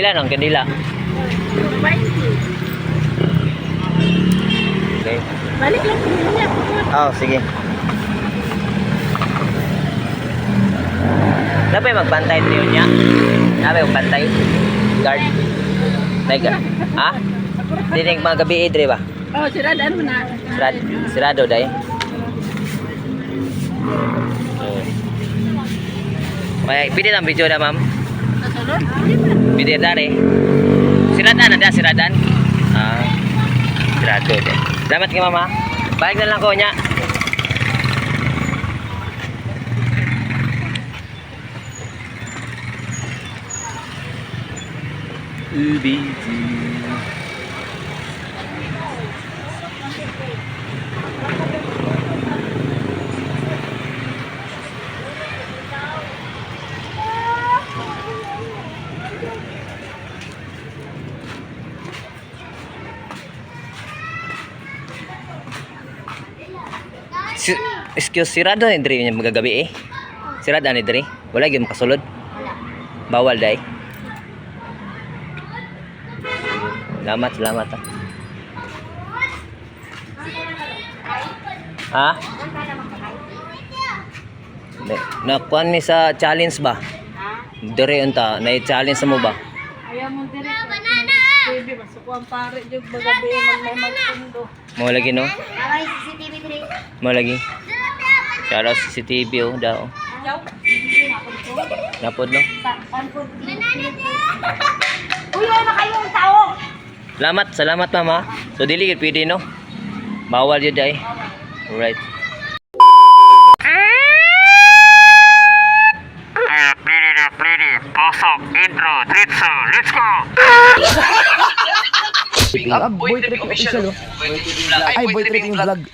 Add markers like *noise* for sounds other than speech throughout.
Pila nang kandila? Okay. Balik lang po niya. Oh, sige. Dapat magbantay tayo niya. Dapat magbantay. Guard. Like, ha? Dinig mga gabi idre ba? Oh, siradaan mo na. Sirad, sirado day. Okay, pili ng video na ma'am. Nasunod? Video dari. Siradan ada siradan. Ah. Sirado day. Salamat mama. Balik na lang ko niya. UBG. Excuse, sirado ni Dre niya magagabi eh. Sirado ni Dre. Wala gyud makasulod. Bawal dai. Salamat, salamat. ah. Ha? Na- Nakuan mi sa challenge ba? Dire unta, na challenge mo ba? Ayaw mo dire. Banana! Baby, masuko ang pare. Yung magabi, magmay magpundo. Mo lagi no? Ay, CCTV dire. Mo lagi. Shout out CCTV oh, daw. Napod no? Uy, ano kayong tao? Salamat, salamat mama. So dili gid pwede no. Bawal yun dai. Alright. Ready na ready. Pasok, intro, tritso, let's go! Ah, boy trip official oh. Ay, boy tripping vlog.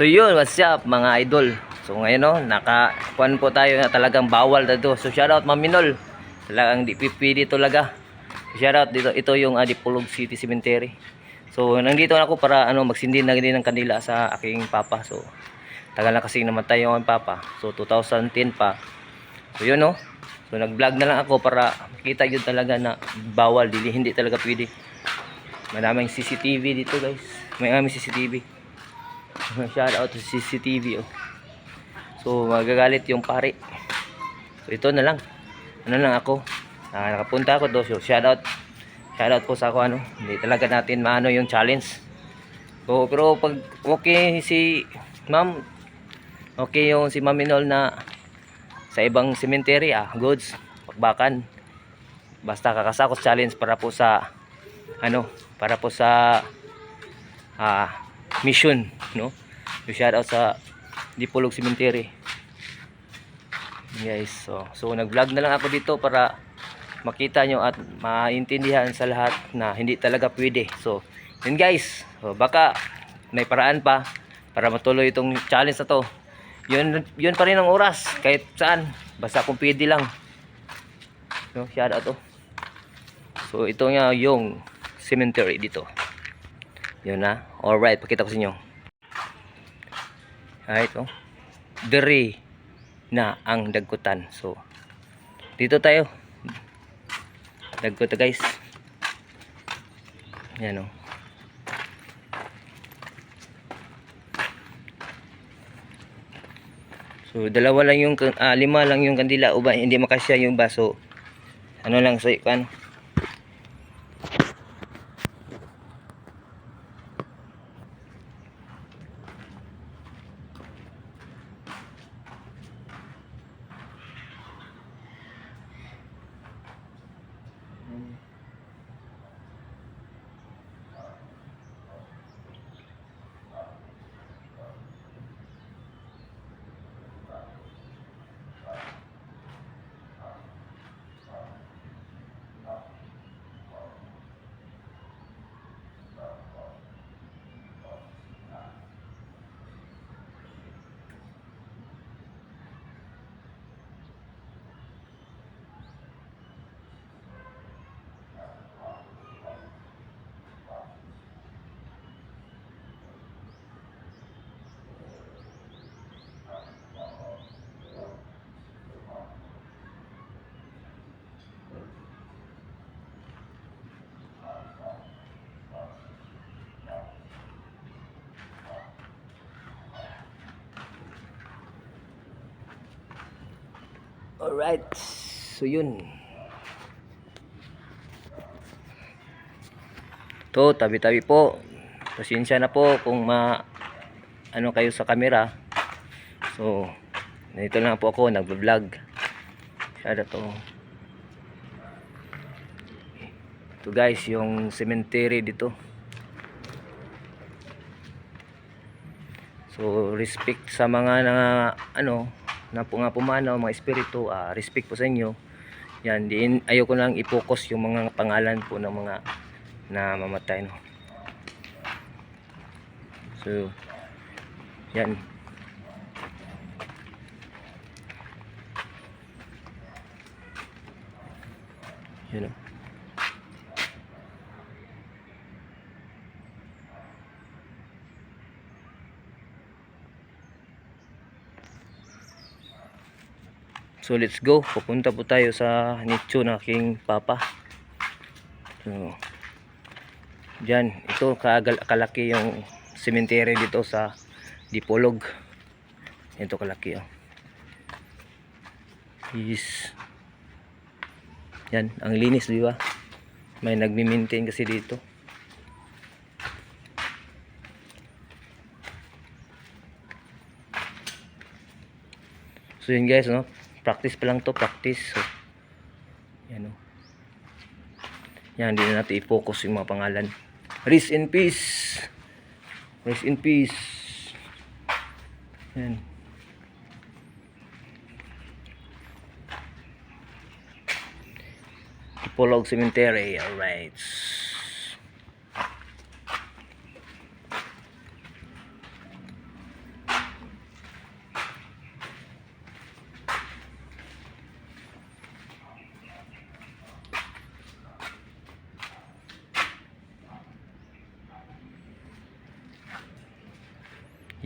So yun, what's up mga idol? So ngayon no, naka kuan po tayo na talagang bawal dito. So shout out Maminol. Talagang di pipili talaga. Shout out dito. Ito yung uh, City Cemetery. So nandito na ako para ano magsindi na din ng kandila sa aking papa. So tagal na kasi namatay yung aking papa. So 2010 pa. So yun no. So nag-vlog na lang ako para makita yun talaga na bawal. Dili, hindi talaga pwede. Maraming CCTV dito guys. May aming CCTV. *laughs* Shout out to CCTV oh. So magagalit yung pare. So ito na lang. Ano lang ako. Ah, nakapunta ako do. So shout out. Shout out po sa ako ano. Hindi talaga natin maano yung challenge. So pero pag okay si ma'am okay yung si Ma'am Minol na sa ibang cemetery ah goods pakbakan basta kakasakos challenge para po sa ano para po sa ah, mission no yung shout out sa Dipolog Cemetery. Guys so so nag vlog na lang ako dito para makita nyo at maintindihan sa lahat na hindi talaga pwede. So yun guys so, baka may paraan pa para matuloy itong challenge na to. Yun, yun pa rin ang oras kahit saan. Basta kung pwede lang. No, shout out to so ito nga yung cemetery dito. Yun na. Alright, pakita ko sa inyo. Alright, oh. Dere na ang dagkutan. So, dito tayo. Dagkuta guys. Yan oh. So, dalawa lang yung, ah, lima lang yung kandila. Uba, hindi makasya yung baso. Ano lang, so, kan? Alright. So yun. To, tabi-tabi po. Pasensya na po kung ma ano kayo sa camera. So, dito lang po ako nagvo-vlog. Shout to. Ito guys, yung cemetery dito. So, respect sa mga na, ano, na po nga pumanaw, mga espiritu, ah, respect po sa inyo. Yan, din, ayoko lang i-focus yung mga pangalan po ng mga na mamatay, no. So, yan. Yun, oh. So let's go. Pupunta po tayo sa nicho ng aking papa. So, Diyan, ito kagal kalaki yung cemetery dito sa Dipolog. Ito kalaki oh. Is Yan, ang linis di ba? May nagmi-maintain kasi dito. So yun guys, no? Practice pa lang to, practice. So, yan o. Yan, hindi na natin i-focus yung mga pangalan. Rest in peace. Rest in peace. Yan. Ipolog Cemetery. Alright.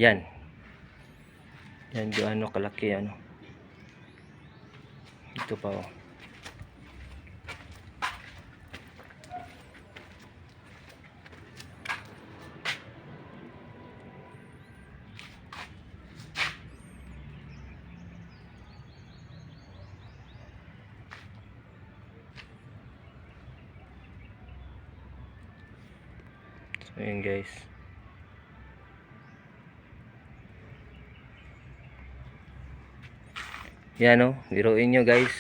Yan. Yan yung ano kalaki ano. Ito pa oh. So yun guys. Yan o, biruin nyo guys.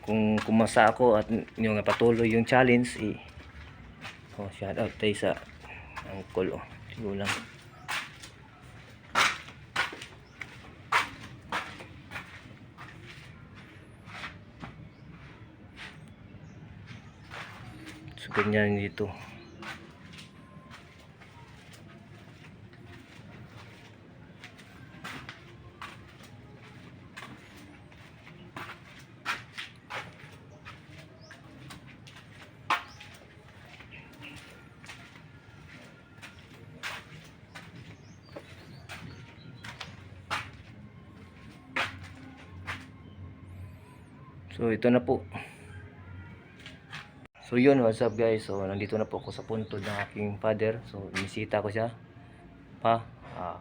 Kung kumasa ako at nyo nga patuloy yung challenge, eh. Oh, shout out tayo sa uncle oh. Siguro lang. So, ganyan dito. So ito na po. So yun, what's up guys? So nandito na po ako sa puntod ng aking father. So inisita ko siya. Pa. Ah,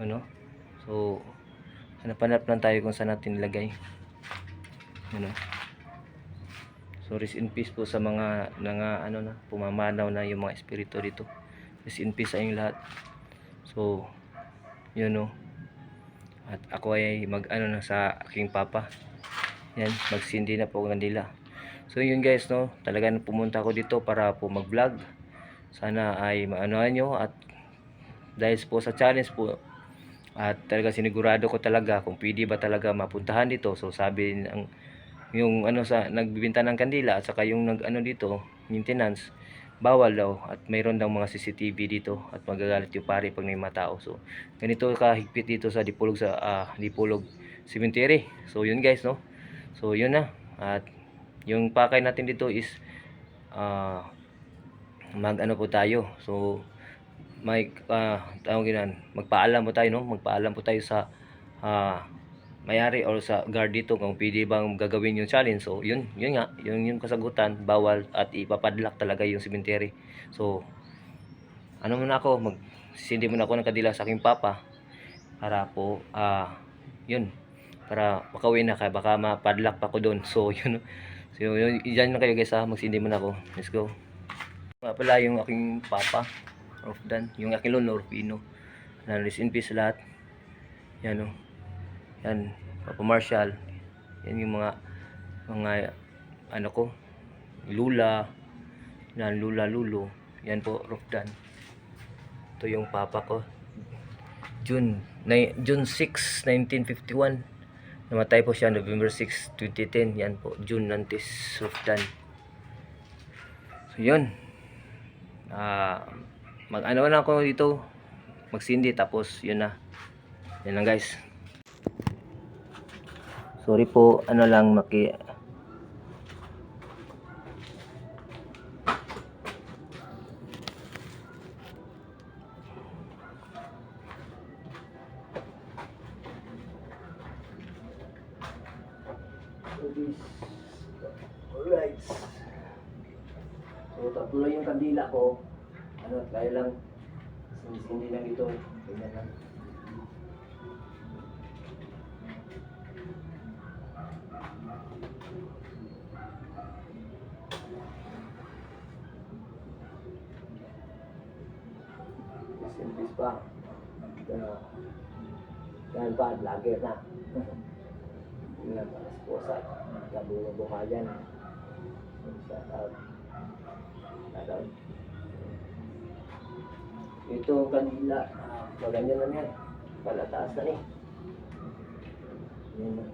ano? So hanap-hanap lang tayo kung saan natin ilagay. Ano? So rest in peace po sa mga nga ano na pumamanaw na yung mga espiritu dito. Rest in peace sa inyong lahat. So yun no. At ako ay mag ano na sa aking papa. Yan, magsindi na po ang kandila. So yun guys, no, talagang pumunta ako dito para po mag-vlog. Sana ay maanohan nyo at dahil po sa challenge po at talaga sinigurado ko talaga kung pwede ba talaga mapuntahan dito. So sabi ng yung ano sa nagbibenta ng kandila at saka yung nag ano dito, maintenance, bawal daw at mayroon daw mga CCTV dito at magagalit yung pare pag may mga tao. So ganito kahigpit dito sa Dipolog sa ah, Dipolog Cemetery. So yun guys, no. So yun na. At yung pakay natin dito is ah mag ano po tayo. So may uh, tawag magpaalam po tayo no. Magpaalam po tayo sa ah mayari or sa guard dito kung pwede bang gagawin yung challenge. So yun, yun nga, yun yung kasagutan, bawal at ipapadlock talaga yung cemetery. So ano muna ako, mag sindi muna ako ng kadila sa aking papa para po ah yun para makauwi na kaya baka mapadlock pa ko doon. *laughs* So yun. So yun dyan na kayo guys ha. Magsindi muna ako. Let's go. Nga pala yung aking papa Rofdan. Yung aking lolo Rufino. Na rest in peace lahat. Yan o yan Papa Marshall. Yan yung mga mga ano ko lula. Yan lula lulo. Yan po Rofdan. Ito yung papa ko. June June 6, 1951 namatay po siya November 6, 2010 yan po June Nantis Rufdan so yun. Ah mag ano na ako dito. Magsindi tapos yun na. Yan lang guys. Sorry po ano lang maki Alright. So, tatlo yung kandila ko. Ano, kaya lang. Hindi lang ito. Ganyan lang. Simpis pa. Ito. Yan pa, vlogger na. *laughs* Yun lang para sa na buhayan. Shout out. Shout out. Ito kanila. Maganyan lang yan. Palataas na ni. Yan na.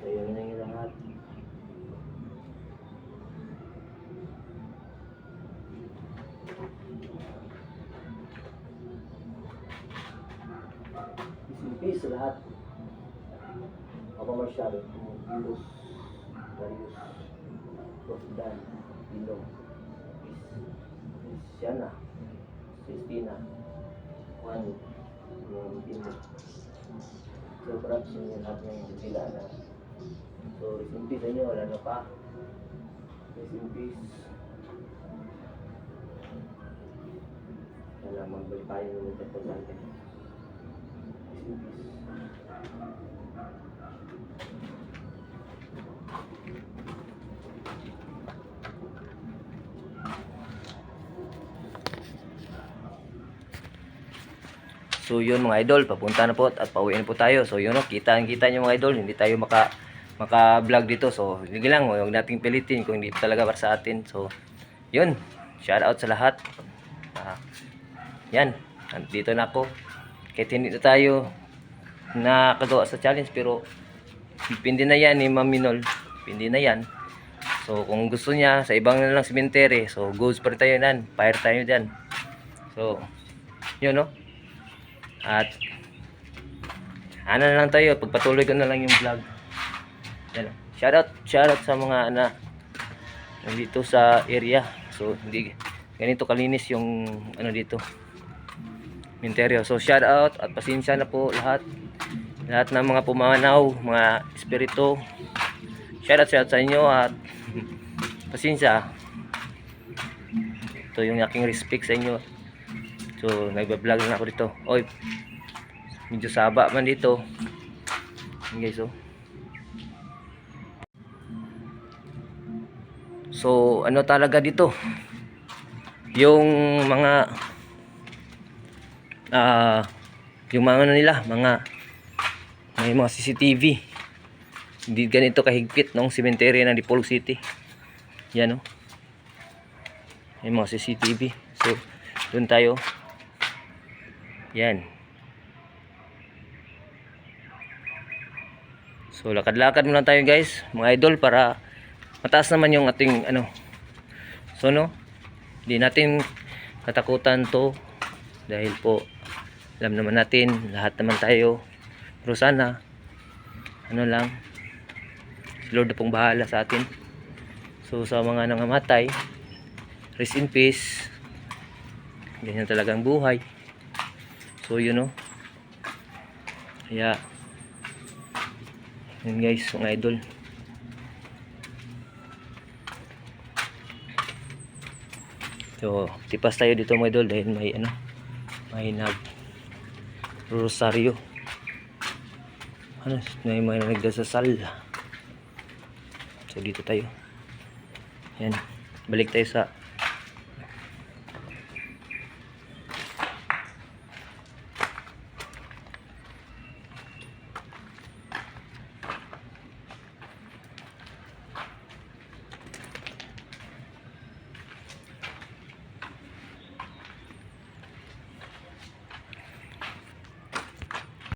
So yun na lahat. Isimpi sa lahat. Ako Marshall, Virus, Darius, Rosdan, Ilong, Siana, Sistina, Juan, yung Pino. So, perhaps yung lahat ng sila na. So, rest in peace sa inyo, wala na pa. Rest peace. Wala, magbalik tayo ng mga pagkakante. Rest in peace. So yun mga idol, papunta na po at pauwi na po tayo. So yun no, kita kita niyo mga idol, hindi tayo maka maka-vlog dito. So hindi lang, huwag nating pilitin kung hindi talaga para sa atin. So yun, shout out sa lahat. Ah, yan, dito na ako. Kahit hindi na tayo nakagawa sa challenge pero pindi na yan ni Ma'am Minol. Pindi na yan. So kung gusto niya sa ibang na lang cemetery, so goes pa tayo nan. Fire tayo dyan. So, yun no. At ano na lang tayo, pagpatuloy ko na lang yung vlog. Yan. lang. Shoutout, shoutout sa mga ana nandito sa area. So hindi ganito kalinis yung ano dito. Minteryo. So shoutout at pasensya na po lahat. Lahat ng mga pumanaw, mga espiritu. Shoutout shoutout sa inyo at *laughs* pasensya. Ito yung aking respect sa inyo. So, nagba-vlog na ako dito. Oy, medyo saba man dito. Guys, oh. So, ano talaga dito? Yung mga ah yung mga ano nila, mga may mga CCTV. Hindi ganito kahigpit nung cemetery ng Dipolog City. Yan oh. May mga CCTV. So, doon tayo. Yan. So lakad-lakad muna tayo guys, mga idol para mataas naman yung ating ano. So no, hindi natin katakutan to dahil po alam naman natin lahat naman tayo. Pero sana ano lang si Lord na pong bahala sa atin. So sa mga nangamatay, rest in peace. Ganyan talagang buhay. So yun know. Kaya yun guys, mga idol. So, tipas tayo dito mga idol dahil may ano, may nag rosaryo ano may mga nagdasasal so dito tayo yan balik tayo sa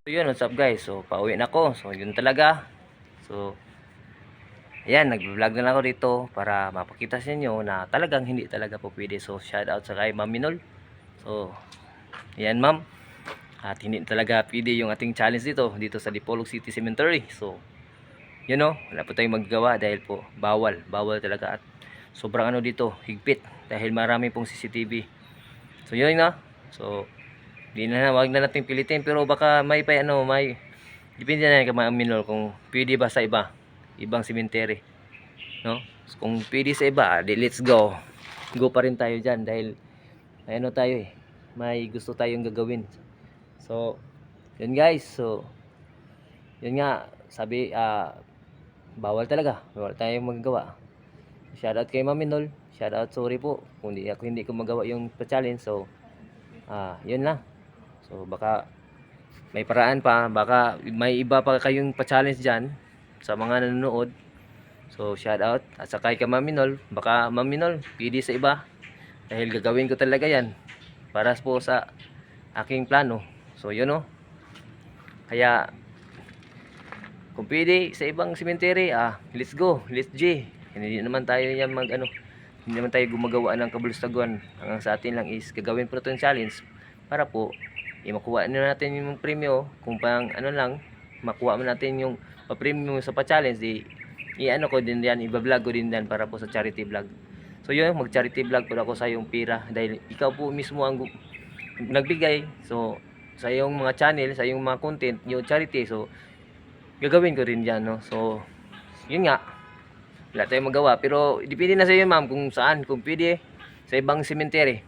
So yun, what's up guys? So pauwi na ako. So yun talaga. So Ayan, nag-vlog na lang ako dito para mapakita sa inyo na talagang hindi talaga po pwede. So shout out sa kay Ma'am Minol. So ayan ma'am. At hindi talaga pwede yung ating challenge dito dito sa Dipolog City Cemetery. So you know, wala po tayong magagawa dahil po bawal, bawal talaga at sobrang ano dito, higpit dahil marami pong CCTV. So yun na. So Di na wag na natin pilitin pero baka may pa ano, may depende na yan kay Minol kung pwede ba sa iba, ibang cemetery. No? Kung pwede sa iba, di let's go. Go pa rin tayo diyan dahil may ano tayo eh. May gusto tayong gagawin. So, yun guys. So, yun nga, sabi, ah, bawal talaga. Bawal tayong magagawa. Shoutout kay Ma'am Minol. Shoutout, sorry po. Kung hindi ako hindi ko magawa yung pa-challenge. So, ah, yun lang. So baka may paraan pa, baka may iba pa kayong pa-challenge diyan sa mga nanonood. So shout out at saka kay Maminol, baka Maminol, pwede sa iba. Dahil gagawin ko talaga 'yan para po sa aking plano. So yun oh. Kaya kung pwede sa ibang cemetery, ah, let's go, let's G. Hindi naman tayo yan mag ano, hindi naman tayo gumagawa ng kabulustaguan. Ang sa atin lang is gagawin po itong challenge para po eh, makuha na natin yung premyo kung pang ano lang makuha mo natin yung pa-premium sa pa-challenge di i-ano ko din yan i-vlog ko din yan para po sa charity vlog. So yun mag charity vlog po ako sa yung pira dahil ikaw po mismo ang nagbigay. So sa iyong mga channel sa iyong mga content yung charity. So gagawin ko rin yan no? So yun nga. Wala tayong magawa. Pero depende na sa iyo ma'am kung saan kung pwede sa ibang cemetery.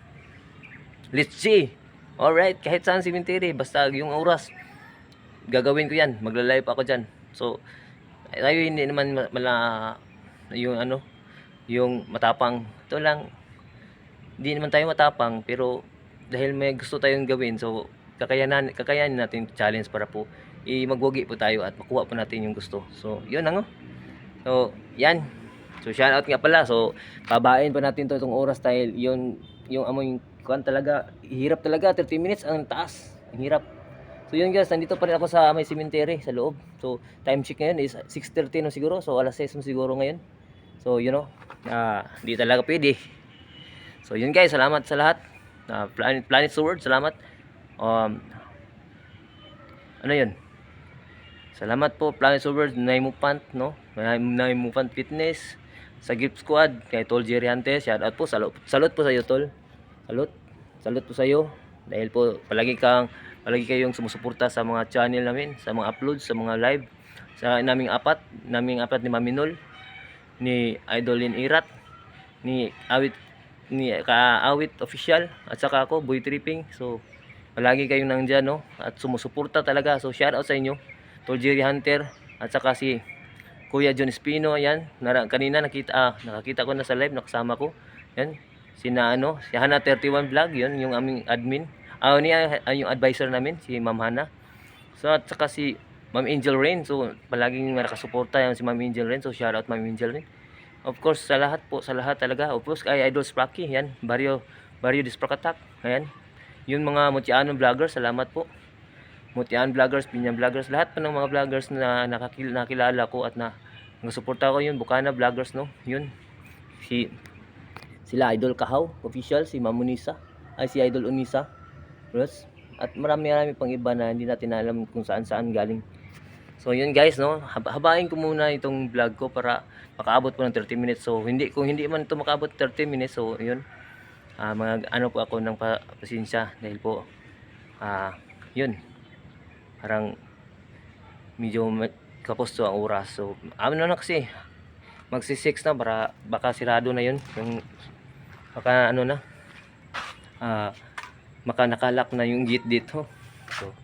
Let's see Alright, kahit saan cemetery, basta yung oras, gagawin ko yan. Magla-live ako dyan. So, tayo hindi naman ma- mala, yung ano, yung matapang. Ito lang, hindi naman tayo matapang, pero dahil may gusto tayong gawin, so, kakayanan, kakayanin natin challenge para po, i magwagi po tayo at makuha po natin yung gusto. So, yun ang So, yan. So, shout out nga pala. So, pabain pa natin to itong oras dahil yun, yung amoy kuan talaga, hirap talaga. 30 minutes ang taas. Ang hirap. So, yun guys, nandito pa rin ako sa may cemetery sa loob. So, time check ngayon is 6.30 no siguro. So, alas 6 no siguro ngayon. So, you know, ah, di talaga pwede. So, yun guys, salamat sa lahat. Uh, Planet, Planet Sword, salamat. Um, ano yun? Salamat po Planet Sword, Naimupant, no? Naimupant Fitness, sa Gift Squad, kay Tol Jerry Hantes, shout out po, salute po sa iyo Tol. Salute, salute po sa iyo. Dahil po palagi kang palagi kayong sumusuporta sa mga channel namin, sa mga uploads, sa mga live, sa naming apat, naming apat ni Maminol, ni Idolin Irat, ni Awit ni Kaawit Official at saka ako Boy Tripping. So palagi kayong nandiyan no at sumusuporta talaga. So shout out sa inyo. Tol Hunter at saka si Kuya John Espino ayan kanina nakita ah, nakakita ko na sa live nakasama ko yan sina ano si Hana 31 vlog yun yung aming admin. Ah ni ah, yung advisor namin si Ma'am Hana so at saka si Ma'am Angel Rain so palaging nakasuporta yan si Ma'am Angel Rain so shout out Ma'am Angel Rain. Of course sa lahat po sa lahat talaga. Of course kay Idol Sprocky yan Barrio Barrio Disprock Attack ayan. Yung mga Mutiano vloggers salamat po. Mutian vloggers, Pinyan vloggers, lahat pa ng mga vloggers na nakakil nakilala ko at na nagsuporta ko yun, Bukana vloggers no, yun. Si sila Idol Kahaw, official, si Mamunisa, ay si Idol Unisa. Plus, at marami marami pang iba na hindi natin alam kung saan saan galing. So yun guys no, hab- habain ko muna itong vlog ko para makaabot po ng 30 minutes. So hindi kung hindi man ito makaabot 30 minutes, so yun. Ah mga ano po ako ng pa, pasensya dahil po ah yun parang medyo ma- kapusto ang oras. So, na na kasi. Magsi 6 na para baka sirado na yun. Yung baka ano na. Ah, maka nakalak na yung gate dito. So,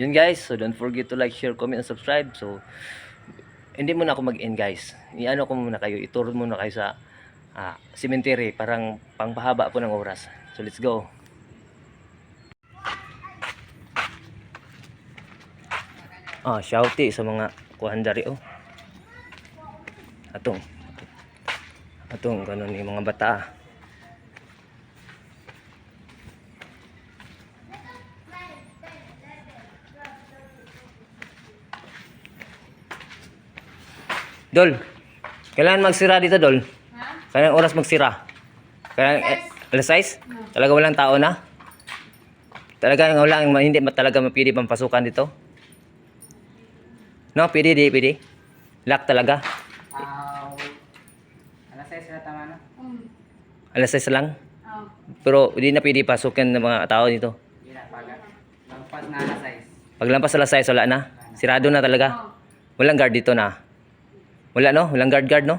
yun guys. So, don't forget to like, share, comment, and subscribe. So, hindi muna ako mag-end guys. Iano ko muna kayo. Ituro muna kayo sa ah, cemetery. Parang pangpahaba po ng oras. So, let's go. Ah, shouty sa mga kuhandari oh. Atong. Atong ganun ni mga bata. ah. Dol. Kailangan magsira dito, Dol. Kailangan oras magsira. Kailangan eh, alas 6? Talaga walang tao na? Talaga wala hindi ma- talaga mapili pang pasukan dito? No, pwede di, pwede. Lock talaga. Ah, alas 6 na tama na. Mm. Alas 6 lang. Oh. Pero hindi na pwede pasukin ng mga tao dito. Hindi na, pag magpas na alas 6. Paglampas alas 6, wala na. Sirado na talaga. Walang guard dito na. Wala no? Walang guard guard no?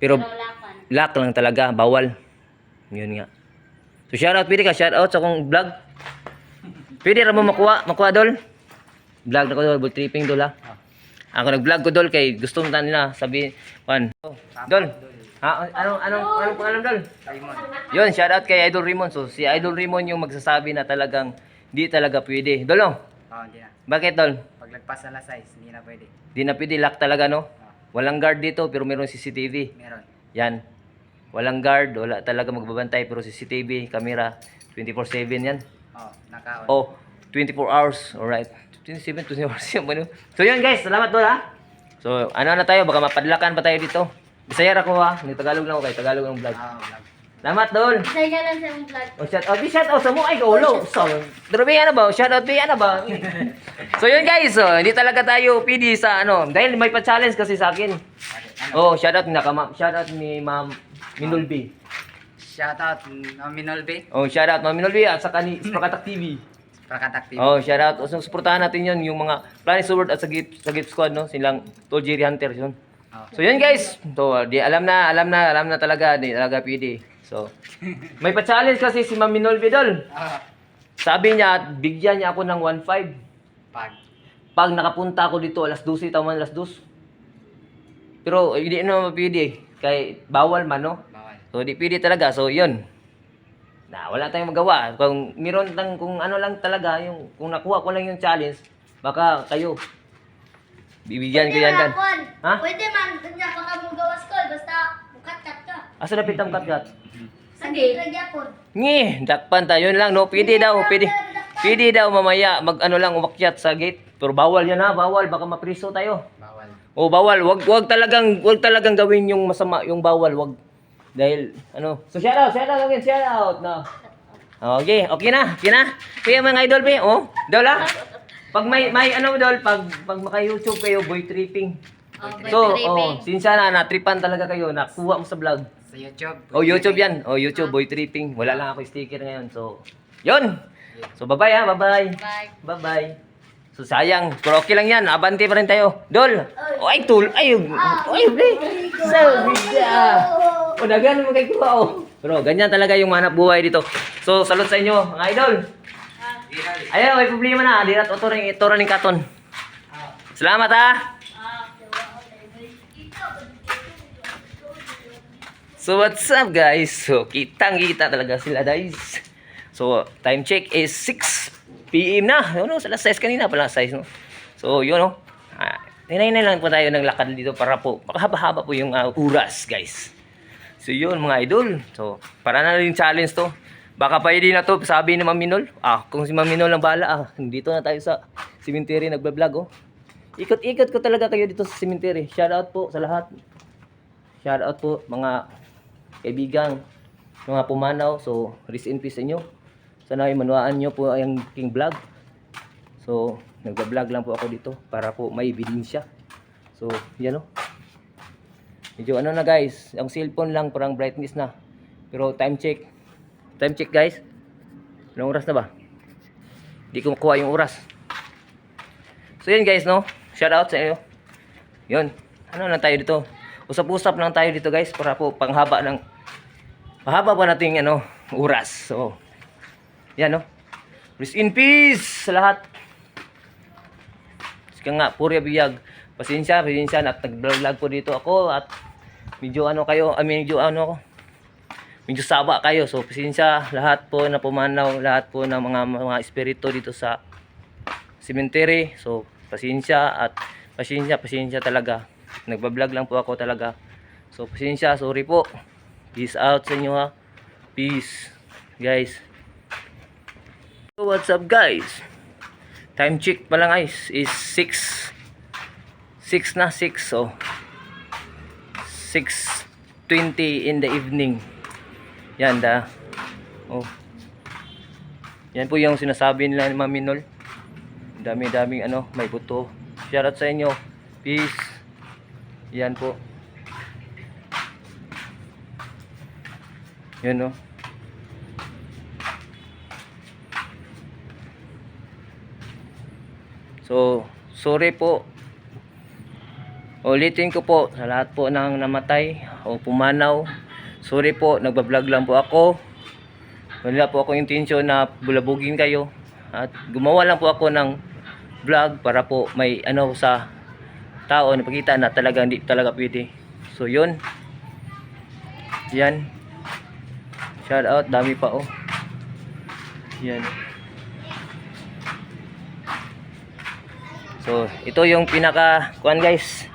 Pero lock lang talaga, bawal. Yun nga. So shoutout, pwede ka shoutout sa akong vlog. Pwede ra mo makuha, makuha dol. Vlog na ko dol, tripping dol ha. Ako nag-vlog ko dol kay gusto mo nila sabi, pan. Dol. Ha, anong anong anong pangalan dol? Raymond. Yun, shoutout kay Idol Raymond. So si Idol Raymond yung magsasabi na talagang di talaga pwede. Dol, no? Oo, hindi na. Bakit dol? Pag lagpas alas 6, hindi na pwede. Di na pwede, lock talaga no? Walang guard dito pero meron CCTV. Meron. Yan. Walang guard, wala talaga magbabantay pero CCTV, camera, 24/7 yan. Oo, naka-on. Oh, 24 hours. Alright. 27, 24 hours yan. Ano? So yun guys, salamat doon ha. So ano na tayo, baka mapadlakan pa tayo dito. Bisaya ra ko ha. Ni Tagalog lang ako kay Tagalog ang vlog. Oo, vlog. Salamat doon. Say ka lang sa yung vlog. Oh, shout out, di shout out sa mo ay golo. So, drobe ano ba? Shout out di ano ba? *laughs* so yun guys, oh, hindi talaga tayo pidi sa ano, dahil may pa-challenge kasi sa akin. Oh, shout out na kama, shout out ni Ma'am Minulbi. Shoutout, no, Minolbe. Oh, shout out Ma'am Minulbi at saka ni Sprakatak TV. *laughs* Prakatak TV. Oh, shout out. So, suportahan natin 'yon yung mga Planet Sword at sa Gate, sa Gate Squad no, silang Tol Jerry Hunter 'yun. Oo. So yun guys, to di alam na, alam na, alam na talaga, di talaga pwede. So may pa-challenge kasi si Ma'am Minolbi dol. Oo. Sabi niya, bigyan niya ako ng 1.5 Pag. pag nakapunta ako dito alas 12 taman alas 2. Pero eh, hindi na mapili kay bawal man no. Bawal. So di pwede talaga. So yun. Na wala tayong magawa. Kung meron lang kung ano lang talaga yung kung nakuha ko lang yung challenge, baka kayo bibigyan ko yan dan. Ha? Pwede man, kanya baka mo gawas ko, basta bukat-kat ka. Asa na pitang katkat? Sige. Ngi, dakpan tayo yun lang no. Pwede daw, pwede. Pwede daw mamaya mag ano lang umakyat sa gate. Pero bawal yan ha, bawal baka mapriso tayo. Bawal. Oh, bawal. Wag wag talagang wag talagang gawin yung masama, yung bawal, wag. Dahil ano, so shout out, shout out again, shout out na. Okay, okay na, okay na. Kaya mga idol be, oh, lang. Pag may may ano dol, pag pag maka-YouTube kayo, boy tripping. Oh, boy So, tripping. oh, sinsya na natripan talaga kayo, nakuha mo sa vlog. Sa YouTube. Oh, YouTube yan. Oh, YouTube boy tripping. Wala lang ako sticker ngayon. So, 'yun. So, bye-bye ha, bye-bye. Bye. Bye-bye. So sayang, pero okay lang yan. Abante pa rin tayo. Dol. Oh, ay tul. Ay, ay, pre. Sabi ka. O, dagan mo kay kuha oh. Pero ganyan talaga yung manap buhay dito. So, salute sa inyo, mga idol. Ayaw, may problema na. Di na ito rin, ito rin katon. Salamat ha. So what's up guys? So kitang kita talaga sila guys. So time check is 6 PM na. Ano, sa alas 6 kanina pala 6 no. So yun no. Ah, hinay na lang po tayo ng lakad dito para po makahaba-haba po yung ah, oras guys. So yun mga idol. So para na rin challenge to. Baka pwede na to sabi ni Ma'am Minol. Ah, kung si Ma'am Minol ang bala ah, dito na tayo sa cemetery nagba-vlog oh. Ikot-ikot ko talaga kayo dito sa cemetery. Shout out po sa lahat. Shout out po mga kaibigan, mga pumanaw. So, rest in peace inyo. Sana ay manuaan nyo po ang king vlog. So, nagba-vlog lang po ako dito para po may ebidensya. So, yan o. Medyo ano na guys, ang cellphone lang parang brightness na. Pero time check. Time check guys. Anong oras na ba? Hindi ko makuha yung oras. So yan guys no. Shout out sa inyo. Yun. Ano lang tayo dito. Usap-usap lang tayo dito guys para po panghaba ng mahaba pa nating ano oras. So Yan no. Rest in peace sa lahat. Sige nga, puri biyag. Pasensya, pasensya at nag-vlog po dito ako at medyo ano kayo, I mean, medyo ano ako. Medyo saba kayo. So, pasensya lahat po na pumanaw, lahat po ng mga mga espiritu dito sa cemetery. So, pasensya at pasensya, pasensya talaga. Nagba-vlog lang po ako talaga. So, pasensya, sorry po. Peace out sa inyo ha. Peace, guys. So, what's up guys? Time check pala guys is 6 6 na 6 so. 6.20 in the evening. Yan da. Oh. Yan po yung sinasabi nila ni Mami Nol. Dami daming ano may buto. Shoutout sa inyo. Peace yan po yan oh So, sorry po. Ulitin ko po sa lahat po ng namatay o pumanaw. Sorry po, nagbablog lang po ako. Wala po akong intensyon na bulabugin kayo. At gumawa lang po ako ng vlog para po may ano sa tao na pakita na talaga hindi talaga pwede. So, yun. Yan. Shout out, dami pa oh. Yan. So, ito yung pinaka kuan guys.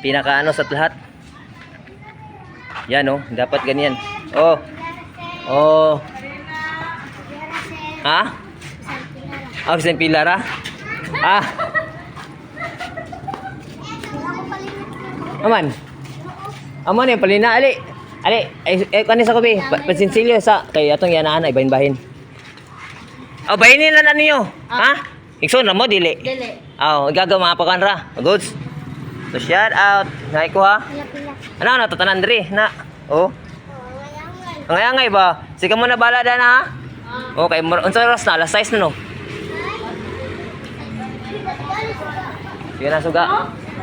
Pinaka ano sa lahat. Yan oh, dapat ganyan. Oh. Oh. Ha? Ah, San Pilar ah? Aman. Aman yung palina ali. Ali, ay eh, kanin sa kubi. Pa- Pansinsilyo sa kay atong yanaan ay bahin-bahin. Oh, bahin nila na niyo. Ha? Ikso na mo dili. Dili. Oh, gagawa pa kan ra. Goods. So shout out. Nay ko ha. Ano na tatanan diri na. Oh. Oh. Ang ayangay ba? Sige mo na bala da na ha. Okay, mo unsa oras na? Alas 6 na no. Sige na suga.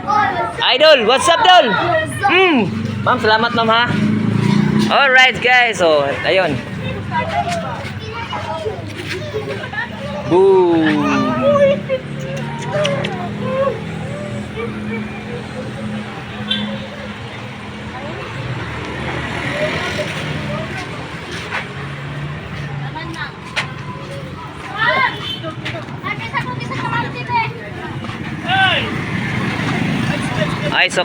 Idol, what's up, Dol? Hmm. Ma'am, salamat ma'am ha. Alright guys, so ayun. Boom. Ay, so